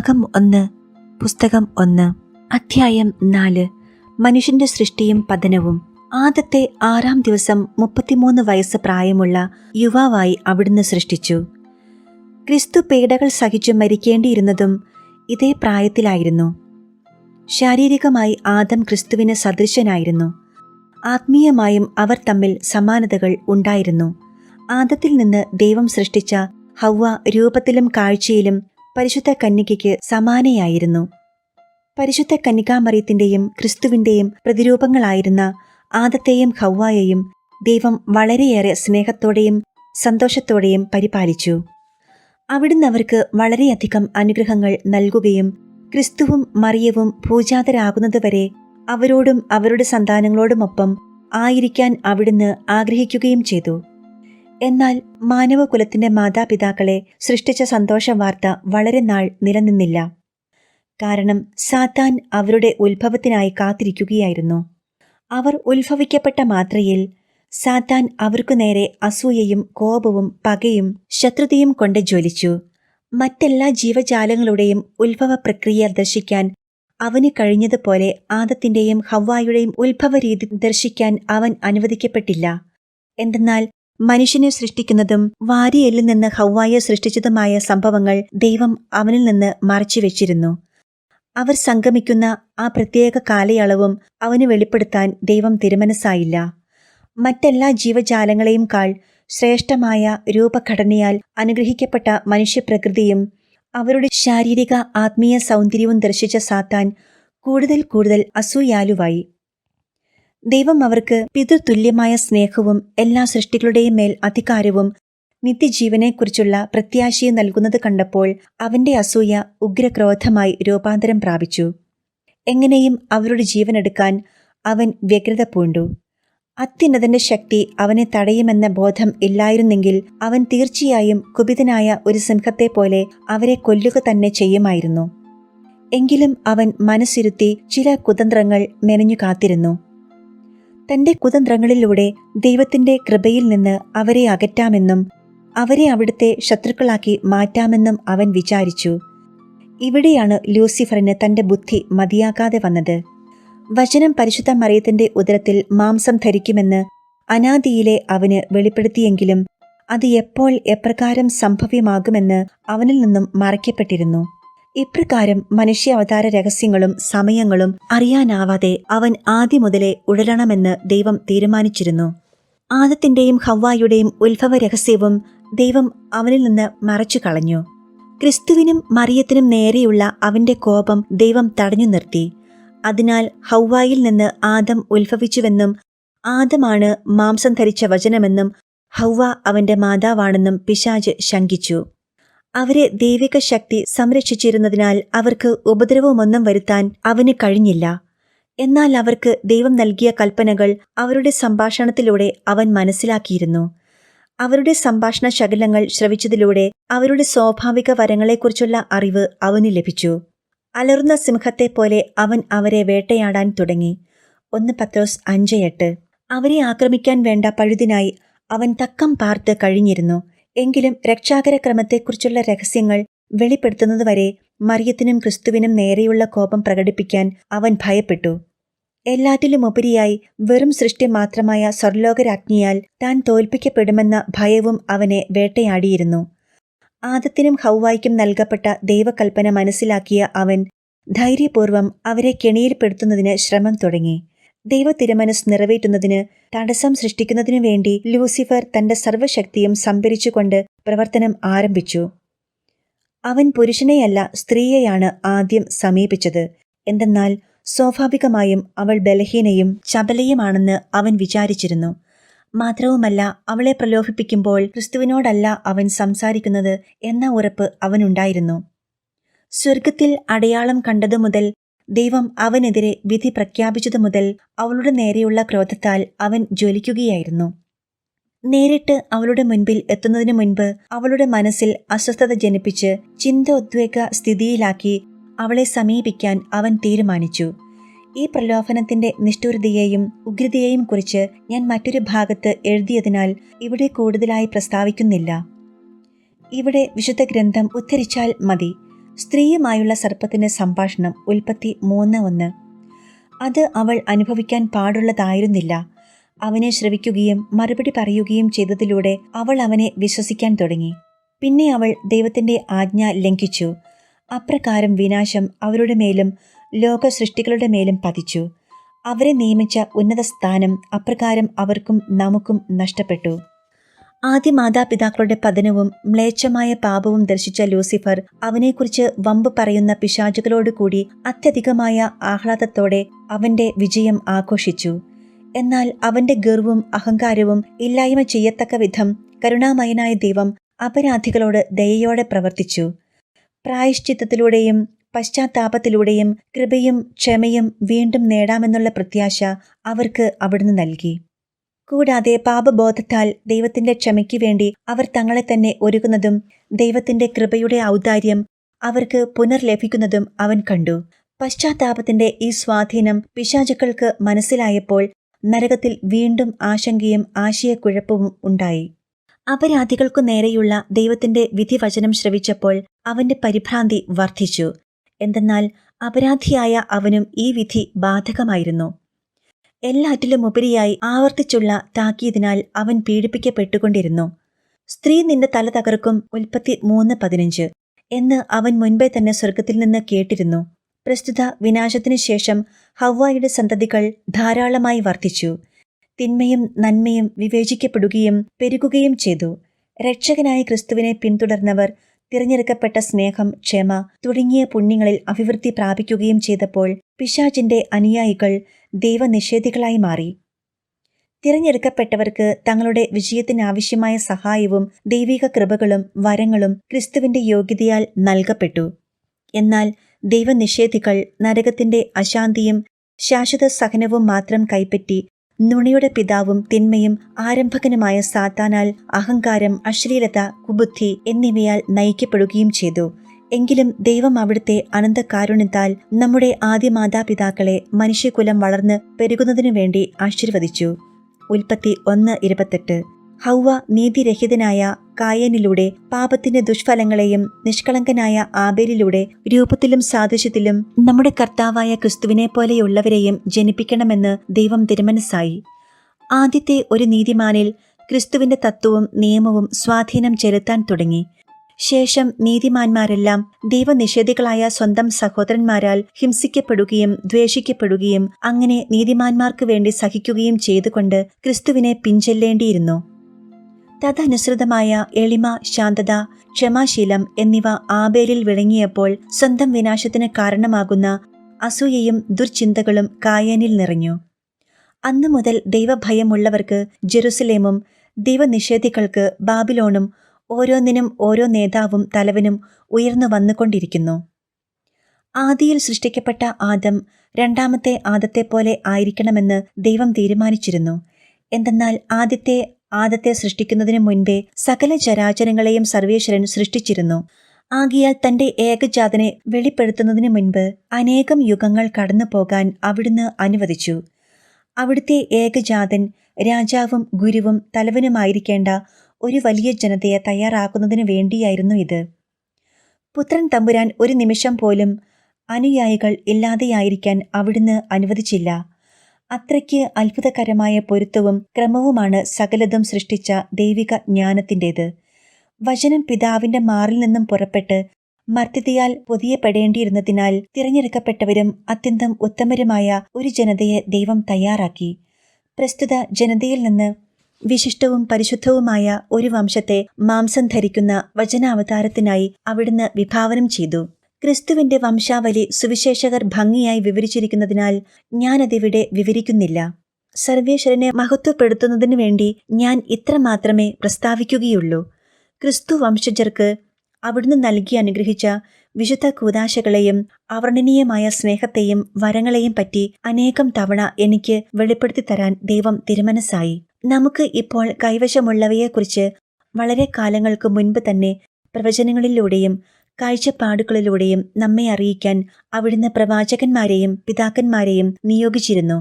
ഭാഗം ഒന്ന് പുസ്തകം ഒന്ന്. അധ്യായം നാല്. മനുഷ്യന്റെ സൃഷ്ടിയും പതനവും. ആദത്തെ ആറാം ദിവസം മുപ്പത്തിമൂന്ന് വയസ്സ് പ്രായമുള്ള യുവാവായി അവിടുന്ന് സൃഷ്ടിച്ചു. ക്രിസ്തു പേടകൾ സഹിച്ചു മരിക്കേണ്ടിയിരുന്നതും ഇതേ പ്രായത്തിലായിരുന്നു. ശാരീരികമായി ആദം ക്രിസ്തുവിന് സദൃശനായിരുന്നു. ആത്മീയമായും അവർ തമ്മിൽ സമാനതകൾ ഉണ്ടായിരുന്നു. ആദത്തിൽ നിന്ന് ദൈവം സൃഷ്ടിച്ച ഹൗവ രൂപത്തിലും കാഴ്ചയിലും പരിശുദ്ധ കന്യകയ്ക്ക് സമാനയായിരുന്നു. പരിശുദ്ധ കന്യകാമറിയത്തിന്റെയും ക്രിസ്തുവിന്റെയും പ്രതിരൂപങ്ങളായിരുന്ന ആദത്തെയും ഹൗവായെയും ദൈവം വളരെയേറെ സ്നേഹത്തോടെയും സന്തോഷത്തോടെയും പരിപാലിച്ചു. അവിടുന്ന് അവർക്ക് വളരെയധികം അനുഗ്രഹങ്ങൾ നൽകുകയും ക്രിസ്തുവും മറിയവും പൂജാതരാകുന്നതുവരെ അവരോടും അവരുടെ സന്താനങ്ങളോടുമൊപ്പം ആയിരിക്കാൻ അവിടുന്ന് ആഗ്രഹിക്കുകയും ചെയ്തു. എന്നാൽ മാനവകുലത്തിന്റെ മാതാപിതാക്കളെ സൃഷ്ടിച്ച സന്തോഷ വാർത്ത വളരെ നാൾ നിലനിന്നില്ല. കാരണം സാത്താൻ അവരുടെ ഉത്ഭവത്തിനായി കാത്തിരിക്കുകയായിരുന്നു. അവർ ഉത്ഭവിക്കപ്പെട്ട മാത്രയിൽ സാത്താൻ അവർക്കു നേരെ അസൂയയും കോപവും പകയും ശത്രുതയും കൊണ്ട് ജ്വലിച്ചു. മറ്റെല്ലാ ജീവജാലങ്ങളുടെയും ഉത്ഭവ പ്രക്രിയ ദർശിക്കാൻ അവന് കഴിഞ്ഞതുപോലെ ആദത്തിന്റെയും ഹവ്വായുടെയും ഉത്ഭവ രീതി ദർശിക്കാൻ അവൻ അനുവദിക്കപ്പെട്ടില്ല. എന്തെന്നാൽ മനുഷ്യനെ സൃഷ്ടിക്കുന്നതും വാരിയെല്ലിൽ നിന്ന് ഹൗവായെ സൃഷ്ടിച്ചതുമായ സംഭവങ്ങൾ ദൈവം അവനിൽ നിന്ന് മറച്ചുവെച്ചിരുന്നു. അവർ സംഗമിക്കുന്ന ആ പ്രത്യേക കാലയളവും അവന് വെളിപ്പെടുത്താൻ ദൈവം തിരുമനസ്സായില്ല. മറ്റെല്ലാ ജീവജാലങ്ങളെയും കാൾ ശ്രേഷ്ഠമായ രൂപഘടനയാൽ അനുഗ്രഹിക്കപ്പെട്ട മനുഷ്യപ്രകൃതിയും അവരുടെ ശാരീരിക ആത്മീയ സൗന്ദര്യവും ദർശിച്ച സാത്താൻ കൂടുതൽ കൂടുതൽ അസൂയാലുവായി. ദൈവം അവർക്ക് പിതൃതുല്യമായ സ്നേഹവും എല്ലാ സൃഷ്ടികളുടെയും മേൽ അധികാരവും നിത്യജീവനെക്കുറിച്ചുള്ള പ്രത്യാശയും നൽകുന്നത് കണ്ടപ്പോൾ അവന്റെ അസൂയ ഉഗ്രക്രോധമായി രൂപാന്തരം പ്രാപിച്ചു. എങ്ങനെയും അവരുടെ ജീവനെടുക്കാൻ അവൻ വ്യഗ്രത പൂണ്ടു. അത്യുന്നതന്റെ ശക്തി അവനെ തടയുമെന്ന ബോധം ഇല്ലായിരുന്നെങ്കിൽ അവൻ തീർച്ചയായും കുപിതനായ ഒരു സിംഹത്തെ പോലെ അവരെ കൊല്ലുക തന്നെ ചെയ്യുമായിരുന്നു. എങ്കിലും അവൻ മനസ്സിരുത്തി ചില കുതന്ത്രങ്ങൾ മെനഞ്ഞു കാത്തിരുന്നു. തന്റെ കുതന്ത്രങ്ങളിലൂടെ ദൈവത്തിന്റെ കൃപയിൽ നിന്ന് അവരെ അകറ്റാമെന്നും അവരെ അവിടുത്തെ ശത്രുക്കളാക്കി മാറ്റാമെന്നും അവൻ വിചാരിച്ചു. ഇവിടെയാണ് ലൂസിഫറിന് തന്റെ ബുദ്ധി മതിയാകാതെ വന്നത്. വചനം പരിശുദ്ധ മറിയത്തിന്റെ ഉദരത്തിൽ മാംസം ധരിക്കുമെന്ന് അനാദിയിലെ അവന് വെളിപ്പെടുത്തിയെങ്കിലും അത് എപ്പോൾ എപ്രകാരം സംഭവ്യമാകുമെന്ന് അവനിൽ നിന്നും മറയ്ക്കപ്പെട്ടിരുന്നു. ഇപ്രകാരം മനുഷ്യ അവതാര രഹസ്യങ്ങളും സമയങ്ങളും അറിയാനാവാതെ അവൻ ആദ്യം മുതലേ ഉഴലണമെന്ന് ദൈവം തീരുമാനിച്ചിരുന്നു. ആദത്തിന്റെയും ഹവ്വായുടെയും ഉത്ഭവ രഹസ്യവും ദൈവം അവനിൽ നിന്ന് മറച്ചു കളഞ്ഞു. ക്രിസ്തുവിനും മറിയത്തിനും നേരെയുള്ള അവന്റെ കോപം ദൈവം തടഞ്ഞു നിർത്തി. അതിനാൽ ഹൗവായിൽ നിന്ന് ആദം ഉത്ഭവിച്ചുവെന്നും ആദമാണ് മാംസം ധരിച്ച വചനമെന്നും ഹൗവ അവന്റെ മാതാവാണെന്നും പിശാജ് ശങ്കിച്ചു. അവരെ ദൈവിക ശക്തി സംരക്ഷിച്ചിരുന്നതിനാൽ അവർക്ക് ഉപദ്രവമൊന്നും വരുത്താൻ അവന് കഴിഞ്ഞില്ല. എന്നാൽ അവർക്ക് ദൈവം നൽകിയ കൽപ്പനകൾ അവരുടെ സംഭാഷണത്തിലൂടെ അവൻ മനസ്സിലാക്കിയിരുന്നു. അവരുടെ സംഭാഷണ ശകലങ്ങൾ ശ്രവിച്ചതിലൂടെ അവരുടെ സ്വാഭാവിക വരങ്ങളെക്കുറിച്ചുള്ള അറിവ് അവന് ലഭിച്ചു. അലർന്ന സിംഹത്തെ പോലെ അവൻ അവരെ വേട്ടയാടാൻ തുടങ്ങി. ഒന്ന് പത്രോസ് അഞ്ച് എട്ട്. അവരെ ആക്രമിക്കാൻ വേണ്ട പഴുതിനായി അവൻ തക്കം പാർത്ത് കഴിഞ്ഞിരുന്നു. എങ്കിലും രക്ഷാകര ക്രമത്തെക്കുറിച്ചുള്ള രഹസ്യങ്ങൾ വെളിപ്പെടുത്തുന്നതുവരെ മറിയത്തിനും ക്രിസ്തുവിനും നേരെയുള്ള കോപം പ്രകടിപ്പിക്കാൻ അവൻ ഭയപ്പെട്ടു. എല്ലാറ്റിലുമുപരിയായി വെറും സൃഷ്ടി മാത്രമായ സ്വർലോകരാജ്ഞിയാൽ താൻ തോൽപ്പിക്കപ്പെടുമെന്ന ഭയവും അവനെ വേട്ടയാടിയിരുന്നു. ആദത്തിനും ഹൗവായ്ക്കും നൽകപ്പെട്ട ദൈവകൽപ്പന മനസ്സിലാക്കിയ അവൻ ധൈര്യപൂർവം അവരെ കെണിയിൽപ്പെടുത്തുന്നതിന് ശ്രമം തുടങ്ങി. ദൈവ തിരുമനസ് നിറവേറ്റുന്നതിന് തടസ്സം സൃഷ്ടിക്കുന്നതിനു വേണ്ടി ലൂസിഫർ തന്റെ സർവശക്തിയും സംഭരിച്ചുകൊണ്ട് പ്രവർത്തനം ആരംഭിച്ചു. അവൻ പുരുഷനെയല്ല സ്ത്രീയെയാണ് ആദ്യം സമീപിച്ചത്. എന്തെന്നാൽ സ്വാഭാവികമായും അവൾ ബലഹീനയും ചപലയുമാണെന്ന് അവൻ വിചാരിച്ചിരുന്നു. മാത്രവുമല്ല അവളെ പ്രലോഭിപ്പിക്കുമ്പോൾ ക്രിസ്തുവിനോടല്ല അവൻ സംസാരിക്കുന്നത് എന്ന ഉറപ്പ് അവനുണ്ടായിരുന്നു. സ്വർഗത്തിൽ അടയാളം കണ്ടതു മുതൽ ദൈവം അവനെതിരെ വിധി പ്രഖ്യാപിച്ചതു മുതൽ അവളുടെ നേരെയുള്ള ക്രോധത്താൽ അവൻ ജ്വലിക്കുകയായിരുന്നു. നേരിട്ട് അവളുടെ മുൻപിൽ എത്തുന്നതിനു മുൻപ് അവളുടെ മനസ്സിൽ അസ്വസ്ഥത ജനിപ്പിച്ച് ചിന്തോദ്വേഗ സ്ഥിതിയിലാക്കി അവളെ സമീപിക്കാൻ അവൻ തീരുമാനിച്ചു. ഈ പ്രലോഭനത്തിന്റെ നിഷ്ഠുരതയെയും ഉഗ്രതയെയും കുറിച്ച് ഞാൻ മറ്റൊരു ഭാഗത്ത് എഴുതിയതിനാൽ ഇവിടെ കൂടുതലായി പ്രസ്താവിക്കുന്നില്ല. ഇവിടെ വിശുദ്ധ ഗ്രന്ഥം ഉദ്ധരിച്ചാൽ മതി. സ്ത്രീയുമായുള്ള സർപ്പത്തിന്റെ സംഭാഷണം ഉൽപ്പത്തി മൂന്ന് ഒന്ന്. അത് അവൾ അനുഭവിക്കാൻ പാടുള്ളതായിരുന്നില്ല. അവനെ ശ്രവിക്കുകയും മറുപടി പറയുകയും ചെയ്തതിലൂടെ അവൾ അവനെ വിശ്വസിക്കാൻ തുടങ്ങി. പിന്നെ അവൾ ദൈവത്തിന്റെ ആജ്ഞ ലംഘിച്ചു. അപ്രകാരം വിനാശം അവരുടെ മേലും ലോക സൃഷ്ടികളുടെ മേലും പതിച്ചു. അവരെ നിയമിച്ച ഉന്നത സ്ഥാനം അപ്രകാരം അവർക്കും നമുക്കും നഷ്ടപ്പെട്ടു. ആദ്യ മാതാപിതാക്കളുടെ പതനവും മ്ലേച്ഛമായ പാപവും ദർശിച്ച ലൂസിഫർ അവനെക്കുറിച്ച് വമ്പ് പറയുന്ന പിശാചുകളോടുകൂടി അത്യധികമായ ആഹ്ലാദത്തോടെ അവന്റെ വിജയം ആഘോഷിച്ചു. എന്നാൽ അവന്റെ ഗർവും അഹങ്കാരവും ഇല്ലായ്മ ചെയ്യത്തക്ക വിധം കരുണാമയനായ ദൈവം അപരാധികളോട് ദയയോടെ പ്രവർത്തിച്ചു. പ്രായശ്ചിത്തത്തിലൂടെയും പശ്ചാത്താപത്തിലൂടെയും കൃപയും ക്ഷമയും വീണ്ടും നേടാമെന്നുള്ള പ്രത്യാശ അവർക്ക് അവിടുന്ന് നൽകി. കൂടാതെ പാപബോധത്താൽ ദൈവത്തിന്റെ ക്ഷമയ്ക്ക് വേണ്ടി അവർ തങ്ങളെ തന്നെ ഒരുക്കുന്നതും ദൈവത്തിന്റെ കൃപയുടെ ഔദാര്യം അവർക്ക് പുനർലഭിക്കുന്നതും അവൻ കണ്ടു. പശ്ചാത്താപത്തിന്റെ ഈ സ്വാധീനം പിശാചുക്കൾക്ക് മനസ്സിലായപ്പോൾ നരകത്തിൽ വീണ്ടും ആശങ്കയും ആശയക്കുഴപ്പവും ഉണ്ടായി. അപരാധികൾക്കു നേരെയുള്ള ദൈവത്തിന്റെ വിധിവചനം ശ്രവിച്ചപ്പോൾ അവന്റെ പരിഭ്രാന്തി വർദ്ധിച്ചു. എന്തെന്നാൽ അപരാധിയായ അവനും ഈ വിധി ബാധകമായിരുന്നു. എല്ലാറ്റിലും ഉപരിയായി ആവർത്തിച്ചുള്ള താക്കിയതിനാൽ അവൻ പീഡിപ്പിക്കപ്പെട്ടുകൊണ്ടിരുന്നു. സ്ത്രീ നിന്റെ തല തകർക്കും ഉൽപ്പത്തി മൂന്ന് പതിനഞ്ച് എന്ന് അവൻ മുൻപേ തന്നെ സ്വർഗത്തിൽ നിന്ന് കേട്ടിരുന്നു. പ്രസ്തുത വിനാശത്തിനു ശേഷം ഹവ്വായുടെ സന്തതികൾ ധാരാളമായി വർദ്ധിച്ചു തിന്മയും നന്മയും വിവേചിക്കപ്പെടുകയും പെരുകുകയും ചെയ്തു. രക്ഷകനായ ക്രിസ്തുവിനെ പിന്തുടർന്നവർ തിരഞ്ഞെടുക്കപ്പെട്ട സ്നേഹം ക്ഷമ തുടങ്ങിയ പുണ്യങ്ങളിൽ അഭിവൃദ്ധി പ്രാപിക്കുകയും ചെയ്തപ്പോൾ പിശാചിന്റെ അനുയായികൾ ദൈവനിഷേധികളായി മാറി. തിരഞ്ഞെടുക്കപ്പെട്ടവർക്ക് തങ്ങളുടെ വിജയത്തിനാവശ്യമായ സഹായവും ദൈവിക കൃപകളും വരങ്ങളും ക്രിസ്തുവിന്റെ യോഗ്യതയാൽ നൽകപ്പെട്ടു. എന്നാൽ ദൈവനിഷേധികൾ നരകത്തിന്റെ അശാന്തിയും ശാശ്വത സഹനവും മാത്രം കൈപ്പറ്റി നുണയുടെ പിതാവും തിന്മയും ആരംഭകനുമായ സാത്താനാൽ അഹങ്കാരം അശ്ലീലത കുബുദ്ധി എന്നിവയാൽ നയിക്കപ്പെടുകയും ചെയ്തു. എങ്കിലും ദൈവം അവിടുത്തെ അനന്തകാരുണ്യത്താൽ നമ്മുടെ ആദ്യ മാതാപിതാക്കളെ മനുഷ്യകുലം വളർന്ന് പെരുകുന്നതിനു വേണ്ടി ആശീർവദിച്ചു. ഉൽപ്പത്തി ഒന്ന് ഇരുപത്തെട്ട്. ഹൗവ നീതിരഹിതനായ കായനിലൂടെ പാപത്തിന്റെ ദുഷ്ഫലങ്ങളെയും നിഷ്കളങ്കനായ ആബേലിലൂടെ രൂപത്തിലും സാദൃശ്യത്തിലും നമ്മുടെ കർത്താവായ ക്രിസ്തുവിനെ പോലെയുള്ളവരെയും ജനിപ്പിക്കണമെന്ന് ദൈവം തിരുമനസ്സായി. ആദ്യത്തെ ഒരു നീതിമാനിൽ ക്രിസ്തുവിന്റെ തത്വവും നിയമവും സ്വാധീനം ചെലുത്താൻ തുടങ്ങി. ശേഷം നീതിമാന്മാരെല്ലാം ദൈവനിഷേധികളായ സ്വന്തം സഹോദരന്മാരാൽ ഹിംസിക്കപ്പെടുകയും ദ്വേഷിക്കപ്പെടുകയും അങ്ങനെ നീതിമാന്മാർക്ക് വേണ്ടി സഹിക്കുകയും ചെയ്തുകൊണ്ട് ക്രിസ്തുവിനെ പിഞ്ചൊല്ലേണ്ടിയിരുന്നു തദനുസൃതമായ എളിമ ശാന്തത ക്ഷമാശീലം എന്നിവ ആബേലിൽ വിളങ്ങിയപ്പോൾ സ്വന്തം വിനാശത്തിന് കാരണമാകുന്ന അസൂയയും ദുർചിന്തകളും കായനിൽ നിറഞ്ഞു. അന്നു മുതൽ ദൈവഭയമുള്ളവർക്ക് ജെറുസലേമും ദൈവനിഷേധികൾക്ക് ബാബിലോണും ഓരോന്നിനും ഓരോ നേതാവും തലവനും ഉയർന്നു വന്നുകൊണ്ടിരിക്കുന്നു. ആദിയിൽ സൃഷ്ടിക്കപ്പെട്ട ആദം രണ്ടാമത്തെ ആദത്തെ പോലെ ആയിരിക്കണമെന്ന് ദൈവം തീരുമാനിച്ചിരുന്നു. എന്തെന്നാൽ ആദ്യത്തെ ആദത്തെ സൃഷ്ടിക്കുന്നതിന് മുൻപേ സകല ചരാചരങ്ങളെയും സർവേശ്വരൻ സൃഷ്ടിച്ചിരുന്നു. ആകിയാൽ തന്റെ ഏകജാതനെ വെളിപ്പെടുത്തുന്നതിന് മുൻപ് അനേകം യുഗങ്ങൾ കടന്നു പോകാൻ അവിടുന്ന് അനുവദിച്ചു. അവിടുത്തെ ഏകജാതൻ രാജാവും ഗുരുവും തലവനുമായിരിക്കേണ്ട ഒരു വലിയ ജനതയെ തയ്യാറാക്കുന്നതിനു വേണ്ടിയായിരുന്നു ഇത്. പുത്രൻ തമ്പുരാൻ ഒരു നിമിഷം പോലും അനുയായികൾ ഇല്ലാതെയായിരിക്കാൻ അവിടുന്ന് അനുവദിച്ചില്ല. അത്രയ്ക്ക് അത്ഭുതകരമായ പൊരുത്തവും ക്രമവുമാണ് സകലതും സൃഷ്ടിച്ച ദൈവിക ജ്ഞാനത്തിന്റെത്. വചനം പിതാവിന്റെ മാറിൽ നിന്നും പുറപ്പെട്ട് മർത്യതയാൽ പൊതിയപ്പെടേണ്ടിയിരുന്നതിനാൽ തിരഞ്ഞെടുക്കപ്പെട്ടവരും അത്യന്തം ഉത്തമരുമായ ഒരു ജനതയെ ദൈവം തയ്യാറാക്കി. പ്രസ്തുത ജനതയിൽ നിന്ന് വിശിഷ്ടവും പരിശുദ്ധവുമായ ഒരു വംശത്തെ മാംസം ധരിക്കുന്ന വചനാവതാരത്തിനായി അവിടുന്ന് വിഭാവനം ചെയ്തു. ക്രിസ്തുവിന്റെ വംശാവലി സുവിശേഷകർ ഭംഗിയായി വിവരിച്ചിരിക്കുന്നതിനാൽ ഞാനതിവിടെ വിവരിക്കുന്നില്ല. സർവേശ്വരനെ മഹത്വപ്പെടുത്തുന്നതിനു വേണ്ടി ഞാൻ ഇത്ര മാത്രമേ പ്രസ്താവിക്കുകയുള്ളൂ. ക്രിസ്തു വംശജർക്ക് അവിടുന്ന് നൽകി അനുഗ്രഹിച്ച വിശുദ്ധ കൂതാശകളെയും അവർണനീയമായ സ്നേഹത്തെയും വരങ്ങളെയും പറ്റി അനേകം തവണ എനിക്ക് വെളിപ്പെടുത്തി തരാൻ ദൈവം തിരുമനസ്സായി. നമുക്ക് ഇപ്പോൾ കൈവശമുള്ളവയെക്കുറിച്ച് വളരെ കാലങ്ങൾക്ക് മുൻപ് തന്നെ പ്രവചനങ്ങളിലൂടെയും കാഴ്ചപ്പാടുകളിലൂടെയും നമ്മെ അറിയിക്കാൻ അവിടുന്ന് പ്രവാചകന്മാരെയും പിതാക്കന്മാരെയും നിയോഗിച്ചിരുന്നു.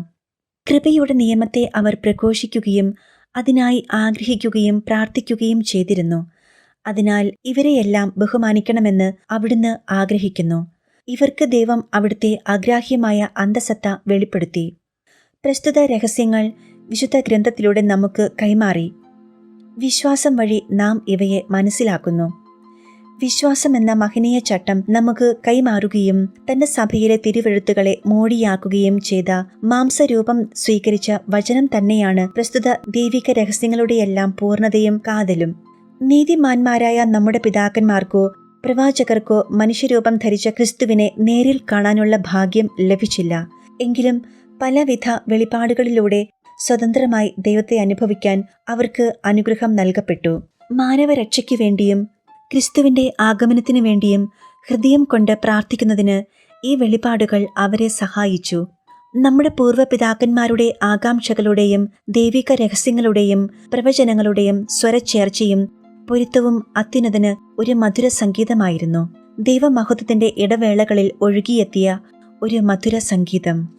കൃപയുടെ നിയമത്തെ അവർ പ്രഘോഷിക്കുകയും അതിനായി ആഗ്രഹിക്കുകയും പ്രാർത്ഥിക്കുകയും ചെയ്തിരുന്നു. അതിനാൽ ഇവരെയെല്ലാം ബഹുമാനിക്കണമെന്ന് അവിടുന്ന് ആഗ്രഹിക്കുന്നു. ഇവർക്ക് ദൈവം അവിടുത്തെ അഗ്രാഹ്യമായ അന്തസത്ത വെളിപ്പെടുത്തി. പ്രസ്തുത രഹസ്യങ്ങൾ വിശുദ്ധ ഗ്രന്ഥത്തിലൂടെ നമുക്ക് കൈമാറി. വിശ്വാസം വഴി നാം ഇവയെ മനസ്സിലാക്കുന്നു. വിശ്വാസം എന്ന മഹനീയ ചട്ടം നമുക്ക് കൈമാറുകയും തന്റെ സഭയിലെ തിരുവെഴുത്തുകളെ മോടിയാക്കുകയും ചെയ്ത മാംസരൂപം സ്വീകരിച്ച വചനം തന്നെയാണ് പ്രസ്തുത ദൈവിക രഹസ്യങ്ങളുടെയെല്ലാം പൂർണതയും കാതലും. നീതിമാന്മാരായ നമ്മുടെ പിതാക്കന്മാർക്കോ പ്രവാചകർക്കോ മനുഷ്യരൂപം ധരിച്ച ക്രിസ്തുവിനെ നേരിൽ കാണാനുള്ള ഭാഗ്യം ലഭിച്ചില്ല. എങ്കിലും പലവിധ വെളിപ്പാടുകളിലൂടെ സ്വതന്ത്രമായി ദൈവത്തെ അനുഭവിക്കാൻ അവർക്ക് അനുഗ്രഹം നൽകപ്പെട്ടു. മാനവരക്ഷയ്ക്കു വേണ്ടിയും ക്രിസ്തുവിന്റെ ആഗമനത്തിനു വേണ്ടിയും ഹൃദയം കൊണ്ട് പ്രാർത്ഥിക്കുന്നതിന് ഈ വെളിപാടുകൾ അവരെ സഹായിച്ചു. നമ്മുടെ പൂർവപിതാക്കന്മാരുടെ ആകാംക്ഷകളുടെയും ദൈവിക രഹസ്യങ്ങളുടെയും പ്രവചനങ്ങളുടെയും സ്വരച്ചേർച്ചയും പൊരുത്തവും അത്യുന്നതിന് ഒരു മധുര സംഗീതമായിരുന്നു. ദൈവമഹത്വത്തിന്റെ ഇടവേളകളിൽ ഒഴുകിയെത്തിയ ഒരു മധുര സംഗീതം.